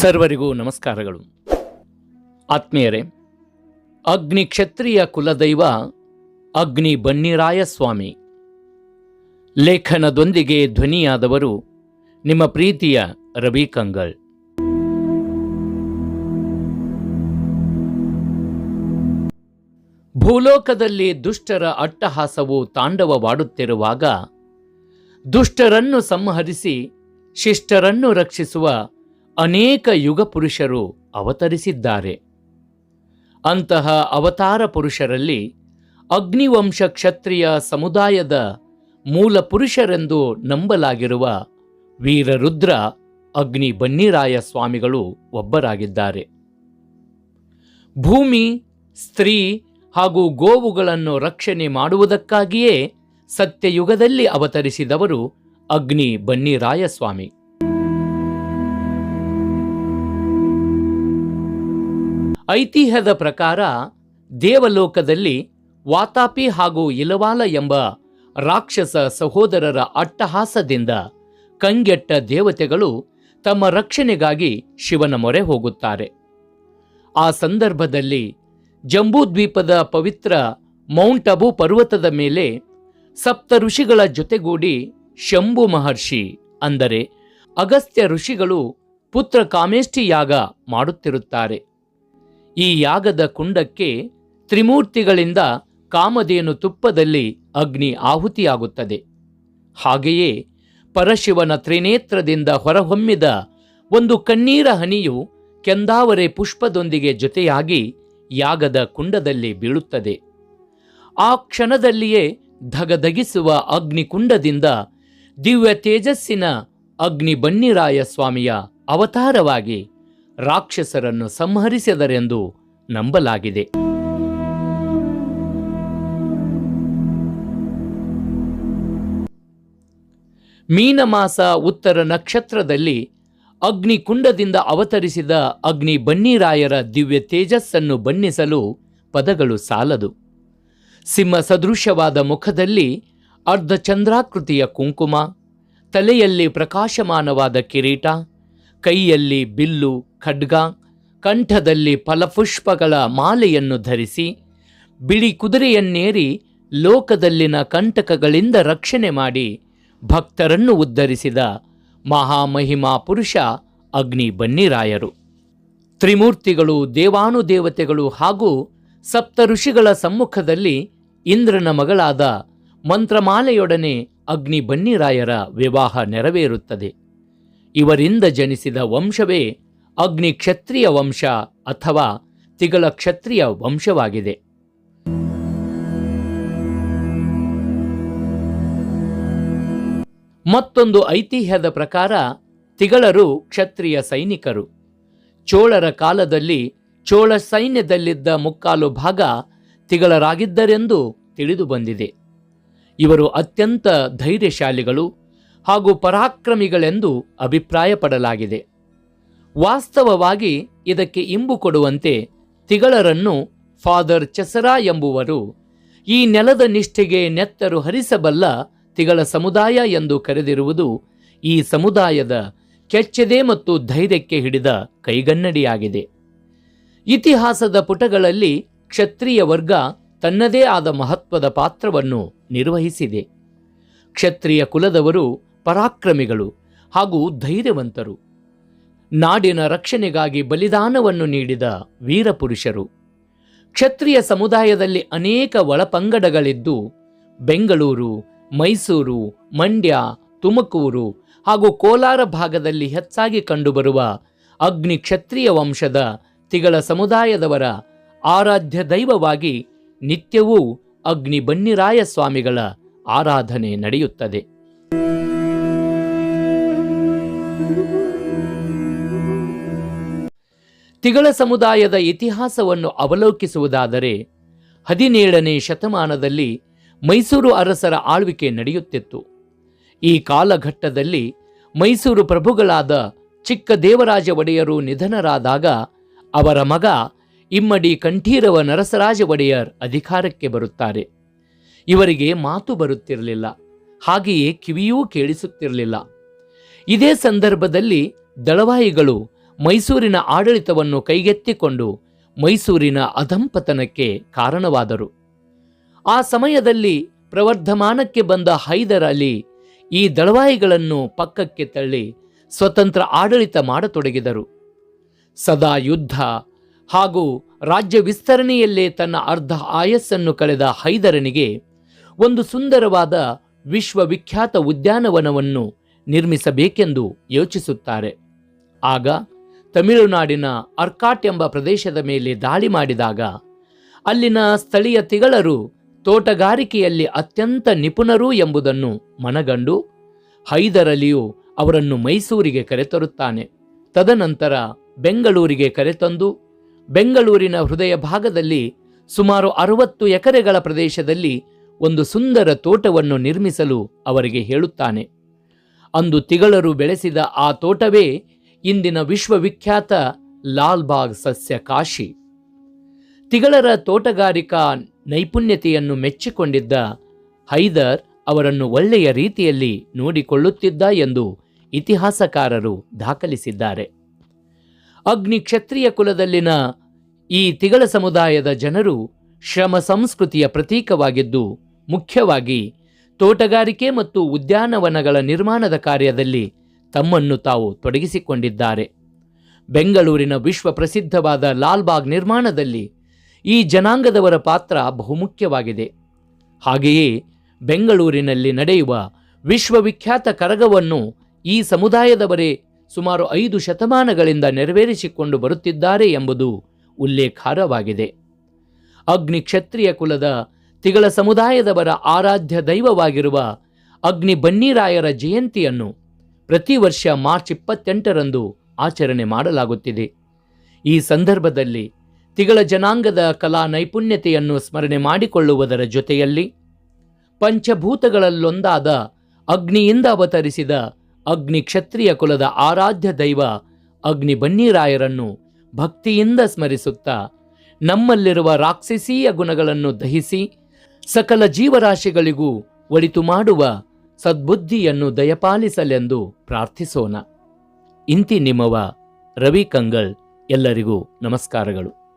ಸರ್ವರಿಗೂ ನಮಸ್ಕಾರಗಳು. ಆತ್ಮೀಯರೇ, ಅಗ್ನಿ ಕ್ಷತ್ರಿಯ ಕುಲದೈವ ಅಗ್ನಿ ಬನ್ನಿರಾಯ ಸ್ವಾಮಿ ಲೇಖನದೊಂದಿಗೆ ಧ್ವನಿಯಾದವರು ನಿಮ್ಮ ಪ್ರೀತಿಯ ರವಿ ಕಂಗಲ್. ಭೂಲೋಕದಲ್ಲಿ ದುಷ್ಟರ ಅಟ್ಟಹಾಸವು ತಾಂಡವವಾಡುತ್ತಿರುವಾಗ ದುಷ್ಟರನ್ನು ಸಂಹರಿಸಿ ಶಿಷ್ಟರನ್ನು ರಕ್ಷಿಸುವ ಅನೇಕ ಯುಗ ಪುರುಷರು ಅವತರಿಸಿದ್ದಾರೆ. ಅಂತಹ ಅವತಾರ ಪುರುಷರಲ್ಲಿ ಅಗ್ನಿವಂಶ ಕ್ಷತ್ರಿಯ ಸಮುದಾಯದ ಮೂಲ ಪುರುಷರೆಂದು ನಂಬಲಾಗಿರುವ ವೀರರುದ್ರ, ಅಗ್ನಿ ಬನ್ನಿರಾಯ ಸ್ವಾಮಿಗಳು ಒಬ್ಬರಾಗಿದ್ದಾರೆ. ಭೂಮಿ, ಸ್ತ್ರೀ ಹಾಗೂ ಗೋವುಗಳನ್ನು ರಕ್ಷಣೆ ಮಾಡುವುದಕ್ಕಾಗಿಯೇ ಸತ್ಯಯುಗದಲ್ಲಿ ಅವತರಿಸಿದವರು ಅಗ್ನಿ ಬನ್ನಿರಾಯ ಸ್ವಾಮಿ. ಐತಿಹ್ಯದ ಪ್ರಕಾರ ದೇವಲೋಕದಲ್ಲಿ ವಾತಾಪಿ ಹಾಗೂ ಇಲವಾಲ ಎಂಬ ರಾಕ್ಷಸ ಸಹೋದರರ ಅಟ್ಟಹಾಸದಿಂದ ಕಂಗೆಟ್ಟ ದೇವತೆಗಳು ತಮ್ಮ ರಕ್ಷಣೆಗಾಗಿ ಶಿವನ ಮೊರೆ ಹೋಗುತ್ತಾರೆ. ಆ ಸಂದರ್ಭದಲ್ಲಿ ಜಂಬೂದ್ವೀಪದ ಪವಿತ್ರ ಮೌಂಟ್ ಅಬು ಪರ್ವತದ ಮೇಲೆ ಸಪ್ತ ಋಷಿಗಳ ಜೊತೆಗೂಡಿ ಶಂಭು ಮಹರ್ಷಿ ಅಂದರೆ ಅಗಸ್ತ್ಯ ಋಷಿಗಳು ಪುತ್ರ ಕಾಮೇಷ್ಠಿ ಯಾಗ ಮಾಡುತ್ತಿರುತ್ತಾರೆ. ಈ ಯಾಗದ ಕುಂಡಕ್ಕೆ ತ್ರಿಮೂರ್ತಿಗಳಿಂದ ಕಾಮಧೇನು ತುಪ್ಪದಲ್ಲಿ ಅಗ್ನಿ ಆಹುತಿಯಾಗುತ್ತದೆ. ಹಾಗೆಯೇ ಪರಶಿವನ ತ್ರಿನೇತ್ರದಿಂದ ಹೊರಹೊಮ್ಮಿದ ಒಂದು ಕಣ್ಣೀರ ಹನಿಯು ಕೆಂದಾವರೆ ಪುಷ್ಪದೊಂದಿಗೆ ಜೊತೆಯಾಗಿ ಯಾಗದ ಕುಂಡದಲ್ಲಿ ಬೀಳುತ್ತದೆ. ಆ ಕ್ಷಣದಲ್ಲಿಯೇ ಧಗಧಗಿಸುವ ಅಗ್ನಿಕುಂಡದಿಂದ ದಿವ್ಯ ತೇಜಸ್ಸಿನ ಅಗ್ನಿ ಬನ್ನಿರಾಯ ಸ್ವಾಮಿಯ ಅವತಾರವಾಗಿ ರಾಕ್ಷಸರನ್ನು ಸಂಹರಿಸಿದರೆಂದು ನಂಬಲಾಗಿದೆ. ಮೀನಮಾಸ ಉತ್ತರ ನಕ್ಷತ್ರದಲ್ಲಿ ಅಗ್ನಿಕುಂಡದಿಂದ ಅವತರಿಸಿದ ಅಗ್ನಿ ಬನ್ನಿರಾಯರ ದಿವ್ಯ ತೇಜಸ್ಸನ್ನು ಬಣ್ಣಿಸಲು ಪದಗಳು ಸಾಲದು. ಸಿಂಹ ಸದೃಶವಾದ ಮುಖದಲ್ಲಿ ಅರ್ಧಚಂದ್ರಾಕೃತಿಯ ಕುಂಕುಮ, ತಲೆಯಲ್ಲಿ ಪ್ರಕಾಶಮಾನವಾದ ಕಿರೀಟ ಕೈಯಲ್ಲಿ ಬಿಲ್ಲು, ಖಡ್ಗ, ಕಂಠದಲ್ಲಿ ಫಲಪುಷ್ಪಗಳ ಮಾಲೆಯನ್ನು ಧರಿಸಿ, ಬಿಳಿ ಕುದುರೆಯನ್ನೇರಿ ಲೋಕದಲ್ಲಿನ ಕಂಟಕಗಳಿಂದ ರಕ್ಷಣೆ ಮಾಡಿ ಭಕ್ತರನ್ನು ಉದ್ಧರಿಸಿದ ಮಹಾಮಹಿಮಾ ಪುರುಷ ಅಗ್ನಿ ಬನ್ನಿರಾಯರು ತ್ರಿಮೂರ್ತಿಗಳು, ದೇವಾನುದೇವತೆಗಳು ಹಾಗೂ ಸಪ್ತ ಋಷಿಗಳ ಸಮ್ಮುಖದಲ್ಲಿ ಇಂದ್ರನ ಮಗಳಾದ ಮಂತ್ರಮಾಲೆಯೊಡನೆ ಅಗ್ನಿ ಬನ್ನಿರಾಯರ ವಿವಾಹ ನೆರವೇರುತ್ತದೆ. ಇವರಿಂದ ಜನಿಸಿದ ವಂಶವೇ ಅಗ್ನಿ ಕ್ಷತ್ರಿಯ ವಂಶ ಅಥವಾ ತಿಗಳ ಕ್ಷತ್ರಿಯ ವಂಶವಾಗಿದೆ. ಮತ್ತೊಂದು ಐತಿಹ್ಯದ ಪ್ರಕಾರ ತಿಗಳರು ಕ್ಷತ್ರಿಯ ಸೈನಿಕರು. ಚೋಳರ ಕಾಲದಲ್ಲಿ ಚೋಳ ಸೈನ್ಯದಲ್ಲಿದ್ದ ಮುಕ್ಕಾಲು ಭಾಗ ತಿಗಳರಾಗಿದ್ದರೆಂದು ತಿಳಿದು ಬಂದಿದೆ ಇವರು ಅತ್ಯಂತ ಧೈರ್ಯಶಾಲಿಗಳು ಹಾಗೂ ಪರಾಕ್ರಮಿಗಳೆಂದು ಅಭಿಪ್ರಾಯಪಡಲಾಗಿದೆ. ವಾಸ್ತವವಾಗಿ ಇದಕ್ಕೆ ಇಂಬು ಕೊಡುವಂತೆ ತಿಗಳರನ್ನು ಫಾದರ್ ಚಸರಾ ಎಂಬುವರು ಈ ನೆಲದ ನಿಷ್ಠೆಗೆ ನೆತ್ತರು ಹರಿಸಬಲ್ಲ ತಿಗಳ ಸಮುದಾಯ ಎಂದು ಕರೆದಿರುವುದು ಈ ಸಮುದಾಯದ ಕೆಚ್ಚದೆ ಮತ್ತು ಧೈರ್ಯಕ್ಕೆ ಹಿಡಿದ ಕೈಗನ್ನಡಿಯಾಗಿದೆ. ಇತಿಹಾಸದ ಪುಟಗಳಲ್ಲಿ ಕ್ಷತ್ರಿಯ ವರ್ಗ ತನ್ನದೇ ಆದ ಮಹತ್ವದ ಪಾತ್ರವನ್ನು ನಿರ್ವಹಿಸಿದೆ. ಕ್ಷತ್ರಿಯ ಕುಲದವರು ಪರಾಕ್ರಮಿಗಳು ಹಾಗೂ ಧೈರ್ಯವಂತರು. ನಾಡಿನ ರಕ್ಷಣೆಗಾಗಿ ಬಲಿದಾನವನ್ನು ನೀಡಿದ ವೀರಪುರುಷರು. ಕ್ಷತ್ರಿಯ ಸಮುದಾಯದಲ್ಲಿ ಅನೇಕ ಒಳಪಂಗಡಗಳಿದ್ದು, ಬೆಂಗಳೂರು, ಮೈಸೂರು, ಮಂಡ್ಯ, ತುಮಕೂರು ಹಾಗೂ ಕೋಲಾರ ಭಾಗದಲ್ಲಿ ಹೆಚ್ಚಾಗಿ ಕಂಡುಬರುವ ಅಗ್ನಿ ಕ್ಷತ್ರಿಯ ವಂಶದ ತಿಗಳ ಸಮುದಾಯದವರ ಆರಾಧ್ಯ ದೈವವಾಗಿ ನಿತ್ಯವೂ ಅಗ್ನಿ ಬನ್ನಿರಾಯ ಸ್ವಾಮಿಗಳ ಆರಾಧನೆ ನಡೆಯುತ್ತದೆ. ತಿಗಳ ಸಮುದಾಯದ ಇತಿಹಾಸವನ್ನು ಅವಲೋಕಿಸುವುದಾದರೆ ಹದಿನೇಳನೇ ಶತಮಾನದಲ್ಲಿ ಮೈಸೂರು ಅರಸರ ಆಳ್ವಿಕೆ ನಡೆಯುತ್ತಿತ್ತು. ಈ ಕಾಲಘಟ್ಟದಲ್ಲಿ ಮೈಸೂರು ಪ್ರಭುಗಳಾದ ಚಿಕ್ಕ ದೇವರಾಜ ಒಡೆಯರು ನಿಧನರಾದಾಗ ಅವರ ಮಗ ಇಮ್ಮಡಿ ಕಂಠೀರವ ನರಸರಾಜ ಒಡೆಯರ್ ಅಧಿಕಾರಕ್ಕೆ ಬರುತ್ತಾರೆ. ಇವರಿಗೆ ಮಾತು ಬರುತ್ತಿರಲಿಲ್ಲ. ಹಾಗೆಯೇ ಕಿವಿಯೂ ಕೇಳಿಸುತ್ತಿರಲಿಲ್ಲ. ಇದೇ ಸಂದರ್ಭದಲ್ಲಿ ದಳವಾಯಿಗಳು ಮೈಸೂರಿನ ಆಡಳಿತವನ್ನು ಕೈಗೆತ್ತಿಕೊಂಡು ಮೈಸೂರಿನ ಅಧಂಪತನಕ್ಕೆ ಕಾರಣವಾದರು. ಆ ಸಮಯದಲ್ಲಿ ಪ್ರವರ್ಧಮಾನಕ್ಕೆ ಬಂದ ಹೈದರ್ ಅಲಿ ಈ ದಳವಾಯಿಗಳನ್ನು ಪಕ್ಕಕ್ಕೆ ತಳ್ಳಿ ಸ್ವತಂತ್ರ ಆಡಳಿತ ಮಾಡತೊಡಗಿದರು. ಸದಾ ಯುದ್ಧ ಹಾಗೂ ರಾಜ್ಯ ವಿಸ್ತರಣೆಯಲ್ಲೇ ತನ್ನ ಅರ್ಧ ಆಯಸ್ಸನ್ನು ಕಳೆದ ಹೈದರನಿಗೆ ಒಂದು ಸುಂದರವಾದ ವಿಶ್ವವಿಖ್ಯಾತ ಉದ್ಯಾನವನವನ್ನು ನಿರ್ಮಿಸಬೇಕೆಂದು ಯೋಚಿಸುತ್ತಾರೆ. ಆಗ ತಮಿಳುನಾಡಿನ ಅರ್ಕಾಟ್ ಎಂಬ ಪ್ರದೇಶದ ಮೇಲೆ ದಾಳಿ ಮಾಡಿದಾಗ ಅಲ್ಲಿನ ಸ್ಥಳೀಯ ತಿಗಳರು ತೋಟಗಾರಿಕೆಯಲ್ಲಿ ಅತ್ಯಂತ ನಿಪುಣರು ಎಂಬುದನ್ನು ಮನಗಂಡು ಹೈದರಲಿಯು ಅವರನ್ನು ಮೈಸೂರಿಗೆ ಕರೆತರುತ್ತಾನೆ. ತದನಂತರ ಬೆಂಗಳೂರಿಗೆ ಕರೆತಂದು ಬೆಂಗಳೂರಿನ ಹೃದಯ ಭಾಗದಲ್ಲಿ ಸುಮಾರು ಅರವತ್ತು ಎಕರೆಗಳ ಪ್ರದೇಶದಲ್ಲಿ ಒಂದು ಸುಂದರ ತೋಟವನ್ನು ನಿರ್ಮಿಸಲು ಅವರಿಗೆ ಹೇಳುತ್ತಾನೆ. ಅಂದು ತಿಗಳರು ಬೆಳೆಸಿದ ಆ ತೋಟವೇ ಇಂದಿನ ವಿಶ್ವವಿಖ್ಯಾತ ಲಾಲ್ಬಾಗ್ ಸಸ್ಯ ಕಾಶಿ. ತಿಗಳರ ತೋಟಗಾರಿಕಾ ನೈಪುಣ್ಯತೆಯನ್ನು ಮೆಚ್ಚಿಕೊಂಡಿದ್ದ ಹೈದರ್ ಅವರನ್ನು ಒಳ್ಳೆಯ ರೀತಿಯಲ್ಲಿ ನೋಡಿಕೊಳ್ಳುತ್ತಿದ್ದ ಎಂದು ಇತಿಹಾಸಕಾರರು ದಾಖಲಿಸಿದ್ದಾರೆ. ಅಗ್ನಿ ಕ್ಷತ್ರಿಯ ಕುಲದಲ್ಲಿನ ಈ ತಿಗಳ ಸಮುದಾಯದ ಜನರು ಶ್ರಮ ಸಂಸ್ಕೃತಿಯ ಪ್ರತೀಕವಾಗಿದ್ದು, ಮುಖ್ಯವಾಗಿ ತೋಟಗಾರಿಕೆ ಮತ್ತು ಉದ್ಯಾನವನಗಳ ನಿರ್ಮಾಣದ ಕಾರ್ಯದಲ್ಲಿ ತಮ್ಮನ್ನು ತಾವು ತೊಡಗಿಸಿಕೊಂಡಿದ್ದಾರೆ. ಬೆಂಗಳೂರಿನ ವಿಶ್ವ ಪ್ರಸಿದ್ಧವಾದ ಲಾಲ್ಬಾಗ್ ನಿರ್ಮಾಣದಲ್ಲಿ ಈ ಜನಾಂಗದವರ ಪಾತ್ರ ಬಹುಮುಖ್ಯವಾಗಿದೆ. ಹಾಗೆಯೇ ಬೆಂಗಳೂರಿನಲ್ಲಿ ನಡೆಯುವ ವಿಶ್ವವಿಖ್ಯಾತ ಕರಗವನ್ನು ಈ ಸಮುದಾಯದವರೇ ಸುಮಾರು ಐದು ಶತಮಾನಗಳಿಂದ ನೆರವೇರಿಸಿಕೊಂಡು ಬರುತ್ತಿದ್ದಾರೆ ಎಂಬುದು ಉಲ್ಲೇಖಾರ್ಹವಾಗಿದೆ. ಅಗ್ನಿ ಕ್ಷತ್ರಿಯ ಕುಲದ ತಿಗಳ ಸಮುದಾಯದವರ ಆರಾಧ್ಯ ದೈವವಾಗಿರುವ ಅಗ್ನಿ ಬನ್ನಿರಾಯರ ಜಯಂತಿಯನ್ನು ಪ್ರತಿ ವರ್ಷ ಮಾರ್ಚ್ ಇಪ್ಪತ್ತೆಂಟರಂದು ಆಚರಣೆ ಮಾಡಲಾಗುತ್ತಿದೆ. ಈ ಸಂದರ್ಭದಲ್ಲಿ ತಿಗಳ ಜನಾಂಗದ ಕಲಾ ನೈಪುಣ್ಯತೆಯನ್ನು ಸ್ಮರಣೆ ಮಾಡಿಕೊಳ್ಳುವುದರ ಜೊತೆಯಲ್ಲಿ ಪಂಚಭೂತಗಳಲ್ಲೊಂದಾದ ಅಗ್ನಿಯಿಂದ ಅವತರಿಸಿದ ಅಗ್ನಿ ಕ್ಷತ್ರಿಯ ಕುಲದ ಆರಾಧ್ಯ ದೈವ ಅಗ್ನಿ ಬನ್ನಿರಾಯರನ್ನು ಭಕ್ತಿಯಿಂದ ಸ್ಮರಿಸುತ್ತಾ ನಮ್ಮಲ್ಲಿರುವ ರಾಕ್ಷಸೀಯ ಗುಣಗಳನ್ನು ದಹಿಸಿ ಸಕಲ ಜೀವರಾಶಿಗಳಿಗೂ ಒಳಿತು ಮಾಡುವ ಸದ್ಬುದ್ಧಿಯನ್ನು ದಯಪಾಲಿಸಲೆಂದು ಪ್ರಾರ್ಥಿಸೋಣ. ಇಂತಿ ನಿಮ್ಮವ ರವಿ ಕಂಗಲ್ ಎಲ್ಲರಿಗೂ ನಮಸ್ಕಾರಗಳು.